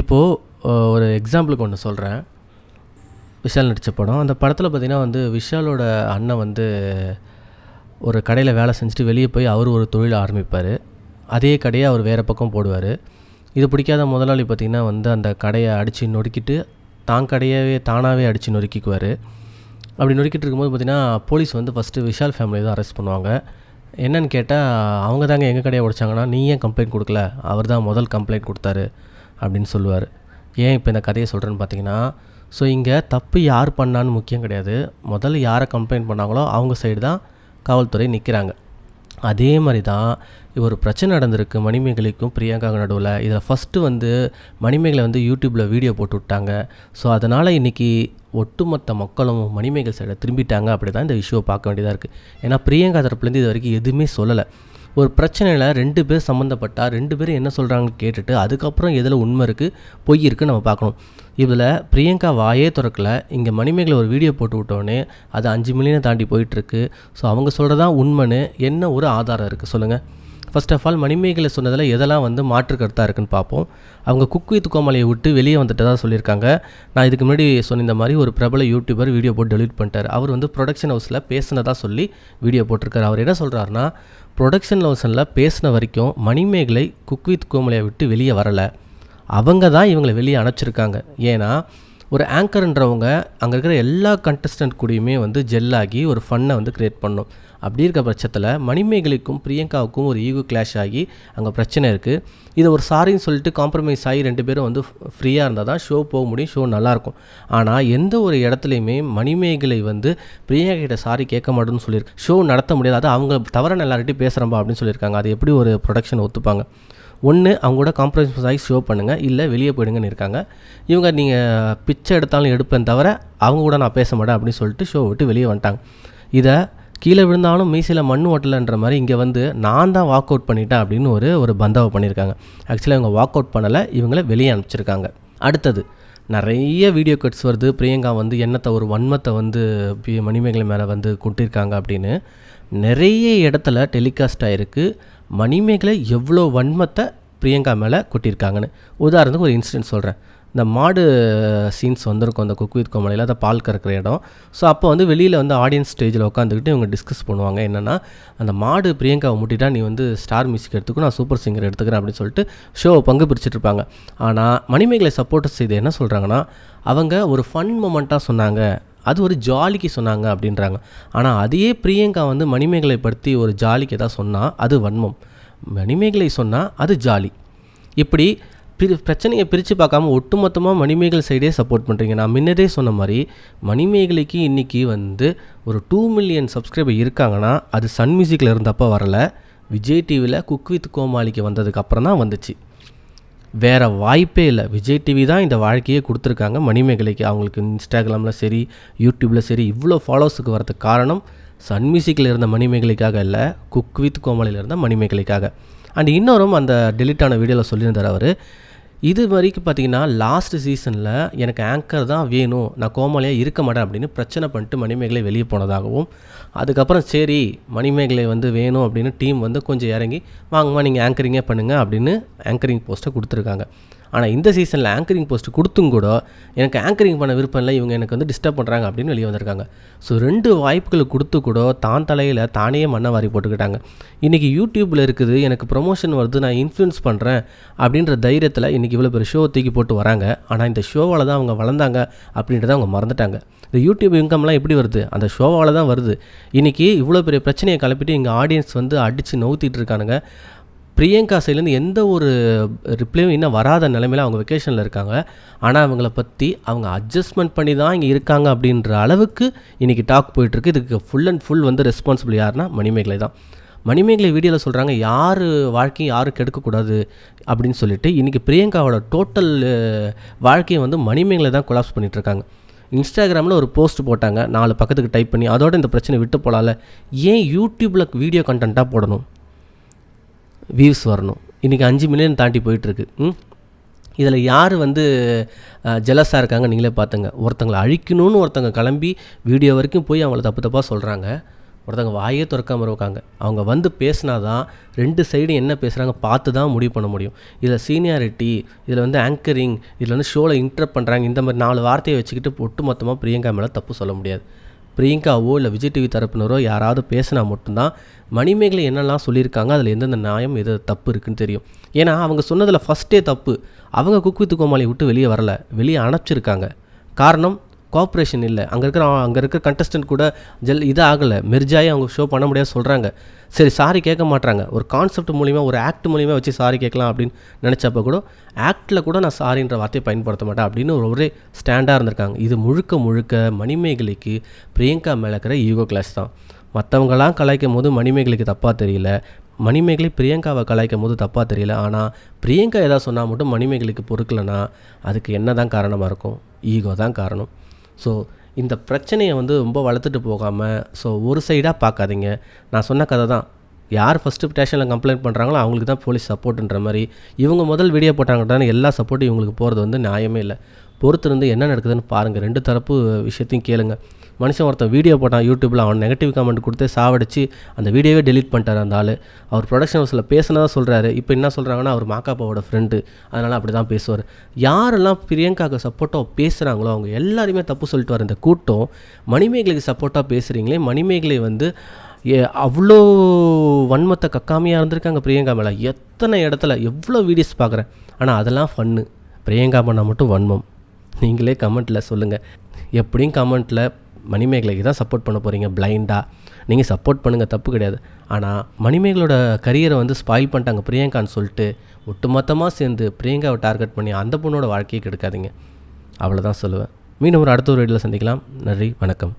இப்போது ஒரு எக்ஸாம்பிளுக்கு ஒன்று சொல்கிறேன் விஷால் நடித்த படம். அந்த படத்தில் பார்த்திங்கன்னா வந்து விஷாலோட அண்ணன் வந்து ஒரு கடையில் வேலை செஞ்சுட்டு வெளியே போய் அவர் ஒரு தொழில் ஆரம்பிப்பார். அதே கடையை அவர் வேறு பக்கம் போடுவார். இது பிடிக்காத முதலாளி பார்த்திங்கன்னா வந்து அந்த கடையை அடித்து நொறுக்கிட்டு தான் கடையவே தானாகவே அடித்து நொறுக்கிக்குவார். அப்படி நொறுக்கிட்டு இருக்கும்போது பார்த்திங்கன்னா போலீஸ் வந்து ஃபஸ்ட்டு விஷால் ஃபேமிலி தான் அரெஸ்ட் பண்ணுவாங்க. என்னன்னு கேட்டால் அவங்க தாங்க எங்கள் கடையை உடைச்சாங்கன்னா நீ ஏன் கம்ப்ளைண்ட் கொடுக்கல? அவர் தான் முதல் கம்ப்ளைண்ட் கொடுத்தாரு. அப்படின்னு சொல்லுவார். ஏன் இப்போ இந்த கதையை சொல்கிறேன்னு பார்த்தீங்கன்னா ஸோ இங்கே தப்பு யார் பண்ணான்னு முக்கியம் கிடையாது. முதல்ல யாரை கம்ப்ளைண்ட் பண்ணாங்களோ அவங்க சைடு தான் காவல்துறை நிற்கிறாங்க அதே மாதிரி தான் ஒரு பிரச்சனை நடந்திருக்கு மணிமேகலைக்கும் பிரியங்காவுக்கும் நடுவில். இதில் ஃபஸ்ட்டு வந்து மணிமேகலை வந்து யூடியூப்பில் வீடியோ போட்டு விட்டாங்க. ஸோ அதனால் இன்றைக்கி ஒட்டுமொத்த மக்களும் மணிமேகல் சைடை திரும்பிட்டாங்க அப்படி தான் இந்த இஷ்யூவை பார்க்க வேண்டியதாக இருக்குது ஏன்னா பிரியங்கா தரப்புலேருந்து இது வரைக்கும் எதுவுமே சொல்லலை. ஒரு பிரச்சனையில் ரெண்டு பேர் சம்மந்தப்பட்டால் ரெண்டு பேரும் என்ன சொல்கிறாங்கன்னு கேட்டுட்டு அதுக்கப்புறம் எதில் உண்மை இருக்குது பொய் இருக்குது நம்ம பார்க்கணும். இதில் பிரியங்கா வாயே திறக்கல. இங்கே மணிமேகலை ஒரு வீடியோ போட்டு விட்டோன்னே அது அஞ்சு மில்லியனை தாண்டி போயிட்டுருக்கு ஸோ அவங்க சொல்கிறதான் உண்மைன்னு என்ன ஒரு ஆதாரம் இருக்குது சொல்லுங்கள் ஃபர்ஸ்ட் ஆஃப் ஆல் மணிமேகலை சொன்னதில் எதெல்லாம் வந்து மாற்று கருத்தாக இருக்குன்னு பார்ப்போம். அவங்க குக் வித் கோமாளியை விட்டு வெளியே வந்துட்டதாக சொல்லியிருக்காங்க. நான் இதுக்கு முன்னாடி சொன்ன மாதிரி ஒரு பிரபல யூடியூபர் வீடியோ போட்டு டெலிட் பண்ணிட்டார். அவர் வந்து ப்ரொடக்ஷன் ஹவுஸில் பேசினதாக சொல்லி வீடியோ போட்டிருக்காரு. அவர் என்ன சொல்கிறாருன்னா ப்ரொடக்ஷன் ஹவுஸில் பேசின வரைக்கும் மணிமேகலை குக் வித் கோமலையை விட்டு வெளியே வரலை. அவங்க தான் இவங்களை வெளியே அனுப்பிச்சிருக்காங்க. ஏன்னா ஒரு ஆங்கர்ன்றவங்க அங்கே இருக்கிற எல்லா கண்டஸ்டன்ட் கூடயுமே வந்து ஜெல்லாகி ஒரு ஃபன்னை வந்து க்ரியேட் பண்ணும். அப்படி இருக்க பட்சத்தில் மணிமேகலைக்கும் பிரியங்காவுக்கும் ஒரு ஈகோ கிளாஷ் ஆகி அங்கே பிரச்சனை இருக்குது இதை ஒரு சாரின்னு சொல்லிட்டு காம்ப்ரமைஸ் ஆகி ரெண்டு பேரும் வந்து ஃப்ரீயாக இருந்தால் தான் ஷோ போக முடியும் ஷோ நல்லாயிருக்கும் ஆனால் எந்த ஒரு இடத்துலையுமே மணிமேகலை வந்து பிரியங்கா கிட்ட சாரி கேட்க மாட்டேன்னு சொல்லியிருக்கு. ஷோ நடத்த முடியாது. அது அவங்க தவறான எல்லார்கிட்டையும் பேசுகிறப்பா அப்படின்னு சொல்லியிருக்காங்க. அது எப்படி ஒரு ப்ரொடக்ஷன் ஒத்துப்பாங்க? ஒன்று அவங்க கூட காம்ப்ரமைஸ் ஆகி ஷோ பண்ணுங்கள் இல்லை வெளியே போயிடுங்கன்னு இருக்காங்க. இவங்க நீங்கள் பிச்சை எடுத்தாலும் எடுப்பேன் தவிர அவங்க கூட நான் பேச மாட்டேன் அப்படின்னு சொல்லிட்டு ஷோ விட்டு வெளியே வந்துட்டாங்க. இதை கீழே விழுந்தாலும் மீசையில் மண் ஓட்டலைன்ற மாதிரி இங்கே வந்து நான் தான் வாக் அவுட் பண்ணிட்டேன் அப்படின்னு ஒரு ஒரு பந்தாவை பண்ணியிருக்காங்க. ஆக்சுவலாக இவங்க வாக் அவுட் பண்ணலை இவங்கள வெளியே அனுப்பிச்சிருக்காங்க. அடுத்தது நிறைய வீடியோ கட்ஸ் வருது. பிரியங்கா வந்து என்னத்தை ஒரு வன்மத்தை வந்து மணிமேகலை மேலே வந்து கொட்டியிருக்காங்க அப்படின்னு. நிறைய இடத்துல டெலிகாஸ்ட் ஆகிருக்கு மணிமேகலை எவ்வளோ வன்மத்தை பிரியங்கா மேலே கொட்டியிருக்காங்கன்னு. உதாரணத்துக்கு ஒரு இன்சிடென்ட் சொல்கிறேன் இந்த மாடு சீன்ஸ் வந்திருக்கும். அந்த குக் வித் கோமலையில் அதை பால் கறக்கிற இடம். ஸோ அப்போ வந்து வெளியில் வந்து ஆடியன்ஸ் ஸ்டேஜில் உட்காந்துக்கிட்டு இவங்க டிஸ்கஸ் பண்ணுவாங்க. என்னென்னா அந்த மாடு பிரியங்காவை முட்டிட்டா நீ வந்து ஸ்டார் மியூசிக் எடுத்துக்கணும் நான் சூப்பர் சிங்கர் எடுத்துக்கிறேன் அப்படின்னு சொல்லிட்டு ஷோவை பங்கு பிரிச்சுட்டு இருப்பாங்க. ஆனால் மணிமேகலை சப்போர்ட்டர்ஸ் இது என்ன சொல்கிறாங்கன்னா அவங்க ஒரு ஃபன் மொமெண்ட்டாக சொன்னாங்க. அது ஒரு ஜாலிக்கு சொன்னாங்க அப்படின்றாங்க. ஆனால் அதையே பிரியங்கா வந்து மணிமேகலை படுத்தி ஒரு ஜாலிக்கு எதாவது சொன்னால் அது வன்மம். மணிமேகலை சொன்னால் அது ஜாலி. இப்படி பிரி பிரச்சனையை பிரித்து பார்க்காம ஒட்டுமொத்தமாக மணிமேகலை சைடே சப்போர்ட் பண்ணுறீங்க நான் முன்னதே சொன்ன மாதிரி மணிமேகலைக்கு இன்றைக்கி வந்து ஒரு டூ மில்லியன் சப்ஸ்கிரைபர் இருக்காங்கன்னா அது சன் மியூசிக்கில் இருந்தப்போ வரல. விஜய் டிவியில் குக் வித் கோமாளிக்கு வந்ததுக்கு அப்புறம் தான் வந்துச்சு. வேறு வாய்ப்பே இல்லை. விஜய் டிவி தான் இந்த வாழ்க்கையே கொடுத்துருக்காங்க மணிமேகலைக்கு. அவங்களுக்கு இன்ஸ்டாகிராமில் சரி யூடியூப்பில் சரி இவ்வளோ ஃபாலோவர்ஸுக்கு வரதுக்கு காரணம் சன் மியூசிக்கில் இருந்த மணிமேகலைக்காக இல்லை குக் வித் கோமாளியில் இருந்த மணிமேகலைக்காக. அண்ட் இன்னொரும் அந்த டெலிட் ஆன வீடியோவில் சொல்லியிருந்தார் அவர். இது வரைக்கும் பார்த்தீங்கன்னா லாஸ்ட் சீசனில் எனக்கு ஆங்கர் தான் வேணும். நான் கோமாளியாக இருக்க மாட்டேன் அப்படின்னு பிரச்சனை பண்ணிட்டு மணிமேகலை வெளியே போனதாகவும் அதுக்கப்புறம் சரி மணிமேகலை வந்து வேணும் அப்படின்னு டீம் வந்து கொஞ்சம் இறங்கி வாங்கம்மா நீங்கள் ஆங்கரிங்கே பண்ணுங்கள் அப்படின்னு ஆங்கரிங் போஸ்ட்டை கொடுத்துருக்காங்க. ஆனால் இந்த சீசனில் ஆங்கரிங் போஸ்ட் கொடுத்தும் கூட எனக்கு ஆங்கரிங் பண்ண விருப்பம் இல்லை இவங்க எனக்கு வந்து டிஸ்டர்ப் பண்ணுறாங்க அப்படின்னு வெளியே வந்திருக்காங்க. ஸோ ரெண்டு வாய்ப்புகளை கொடுத்து கூட தான் தலையில் தானே மண்ணை வாரி போட்டுக்கிட்டாங்க. இன்றைக்கி யூடியூப்பில் இருக்குது எனக்கு ப்ரொமோஷன் வருது நான் இன்ஃப்ளூயன்ஸ் பண்ணுறேன் அப்படின்ற தைரியத்தில் இன்றைக்கி இவ்வளோ பெரிய ஷோ தூக்கி போட்டு வராங்க. ஆனால் இந்த ஷோவால் தான் அவங்க வளர்ந்தாங்க அப்படின்றத அவங்க மறந்துட்டாங்க. இந்த யூடியூப் இன்கம்லாம் எப்படி வருது? அந்த ஷோவால் தான் வருது. இன்றைக்கி இவ்வளோ பெரிய பிரச்சனையை கிளப்பிட்டு இங்கே ஆடியன்ஸ் வந்து அடித்து நவுத்திட்டு இருக்கானுங்க. பிரியங்கா சைட்லேருந்து எந்த ஒரு ரிப்ளையும் இன்னும் வராத நிலைமையில் அவங்க வெக்கேஷனில் இருக்காங்க. ஆனால் அவங்கள பற்றி அவங்க அட்ஜஸ்ட்மெண்ட் பண்ணி தான் இங்கே இருக்காங்க அப்படின்ற அளவுக்கு இன்றைக்கி டாக் போயிட்டுருக்கு. இதுக்கு ஃபுல் அண்ட் ஃபுல் வந்து ரெஸ்பான்சிபிள் யாருன்னா மணிமேகலை தான். மணிமேகலை வீடியோவில் சொல்கிறாங்க யார் வாழ்க்கையும் யாரும் கெடுக்கக்கூடாது அப்படின்னு சொல்லிட்டு இன்றைக்கி பிரியங்காவோட டோட்டல் வாழ்க்கையை வந்து மணிமேகலை தான் கொலாப்ஸ் பண்ணிகிட்ருக்காங்க இன்ஸ்டாகிராமில் ஒரு போஸ்ட் போட்டாங்க. நாலு பக்கத்துக்கு டைப் பண்ணி அதோட இந்த பிரச்சனை விட்டு போகலால ஏன் யூடியூப்பில் வீடியோ கண்டென்ட்டாக போடணும்? வியூஸ் வரணும். இன்றைக்கி அஞ்சு மில்லியன் தாண்டி போயிட்டுருக்கு. ம்? இதில் யார் வந்து ஜெலஸாக இருக்காங்க நீங்களே பார்த்துங்க ஒருத்தங்களை அழிக்கணும்னு ஒருத்தங்க கிளம்பி வீடியோ வரைக்கும் போய் அவங்கள தப்பு தப்பாக சொல்கிறாங்க ஒருத்தவங்க வாயே திறக்காமல் இருக்காங்க. அவங்க வந்து பேசினா தான் ரெண்டு சைடும் என்ன பேசுகிறாங்க பார்த்து தான் முடிவு பண்ண முடியும். இதில் சீனியாரிட்டி இதில் வந்து ஆங்கரிங் இதில் வந்து ஷோவில் இன்ட்ரப் பண்ணுறாங்க இந்த மாதிரி நாலு வார்த்தையை வச்சுக்கிட்டு ஒட்டு மொத்தமாக பிரியங்கா மேலே தப்பு சொல்ல முடியாது. பிரியங்காவோ இல்லை விஜய் டிவி தரப்பினரோ யாராவது பேசினா மட்டும்தான் மணிமேகலை என்னெல்லாம் சொல்லியிருக்காங்க அதில் எந்தெந்த நியாயம் எது தப்பு இருக்குன்னு தெரியும். ஏன்னா அவங்க சொன்னதில் ஃபஸ்ட்டே தப்பு. அவங்க குக் வித் கோமாளி விட்டு வெளியே வரல. வெளியே அனுப்பிச்சிருக்காங்க. காரணம் கோஆப்ரேஷன் இல்லை. அங்கே இருக்கிற அங்கே இருக்கிற கண்டஸ்டன்ட் கூட ஜெல் இது ஆகலை மெர்ஜாயி அவங்க ஷோ பண்ண முடியாது சொல்கிறாங்க சரி சாரி கேட்க மாட்றாங்க. ஒரு கான்செப்ட் மூலிமா ஒரு ஆக்ட் மூலிமா வச்சு சாரி கேட்கலாம் அப்படின்னு நினச்சப்ப கூட ஆக்டில் கூட நான் சாரின்ற வார்த்தையை பயன்படுத்த மாட்டேன் அப்படின்னு ஒரு ஒரே ஸ்டாண்டாக இருந்திருக்காங்க. இது முழுக்க முழுக்க மணிமேகலைக்கு பிரியங்கா மேலே இருக்கிற ஈகோ கிளாஸ் தான். மற்றவங்களாம் கலாய்க்கும் போது மணிமேகலைக்கு தப்பாக தெரியல. மணிமேகலை பிரியங்காவை கலாய்க்கும் போது தப்பாக தெரியல. ஆனால் பிரியங்கா எதாவது சொன்னால் மட்டும் மணிமேகலைக்கு பொறுக்கலைன்னா அதுக்கு என்ன தான் காரணமாக இருக்கும்? ஈகோ தான் காரணம். ஸோ இந்த பிரச்சனையை வந்து ரொம்ப வளர்த்துட்டு போகாமல் ஸோ ஒரு சைடாக பார்க்காதீங்க. நான் சொன்ன கதை தான். யார் ஃபஸ்ட்டு ஸ்டேஷனில் கம்ப்ளைண்ட் பண்ணுறாங்களோ அவங்களுக்கு தான் போலீஸ் சப்போர்ட்டுன்ற மாதிரி. இவங்க முதல் வீடியோ போட்டாங்கட்டான எல்லா சப்போர்ட்டும் இவங்களுக்கு போகிறது வந்து நியாயமே இல்லை. பொறுத்திருந்து என்ன நடக்குதுன்னு பாருங்கள் ரெண்டு தரப்பு விஷயத்தையும் கேளுங்கள் மனுஷன் ஒருத்தன் வீடியோ போட்டான் யூடியூப்பில் அவன் நெகட்டிவ் கமெண்ட் கொடுத்து சாவடிச்சு அந்த வீடியோவே டெலீட் பண்ணிட்டார் அந்த ஆள். அவர் ப்ரொடக்ஷன் ஹவுஸில் பேசினதான் சொல்கிறாரு இப்போ என்ன சொல்கிறாங்கன்னா அவர் மாக்காப்பாவோட ஃப்ரெண்டு அதனால் அப்படி தான் பேசுவார். யாரெல்லாம் பிரியங்காவுக்கு சப்போர்ட்டாக பேசுகிறாங்களோ அவங்க எல்லாருமே தப்பு சொல்லிட்டு வர இந்த கூட்டம் மணிமேகலைக்கு சப்போர்ட்டாக பேசுகிறீங்களே மணிமேகலை வந்து ஏ அவ்வளோ வன்மத்தை கக்காமையாக இருந்திருக்காங்க பிரியங்கா மேலே. எத்தனை இடத்துல எவ்வளோ வீடியோஸ் பார்க்குறேன் ஆனால் அதெல்லாம் ஃபன்னு பிரியங்கா பண்ணால் மட்டும் வன்மம். நீங்களே கமெண்ட்டில் சொல்லுங்கள் எப்படியும் கமெண்ட்டில் மணிமேகலைக்கு தான் சப்போர்ட் பண்ண போகிறீங்க பிளைண்டாக நீங்கள் சப்போர்ட் பண்ணுங்கள் தப்பு கிடையாது. ஆனால் மணிமேகலோட கரியரை வந்து ஸ்பாயில் பண்ணிட்டாங்க பிரியங்கான்னு சொல்லிட்டு ஒட்டுமொத்தமாக சேர்ந்து பிரியங்காவை டார்கெட் பண்ணி அந்த பொண்ணோட வாழ்க்கையை கெடுக்காதீங்க. அவ்வளோதான் சொல்லுவேன். மீண்டும் ஒரு அடுத்த ஒரு வீட்டில் சந்திக்கலாம். நன்றி வணக்கம்.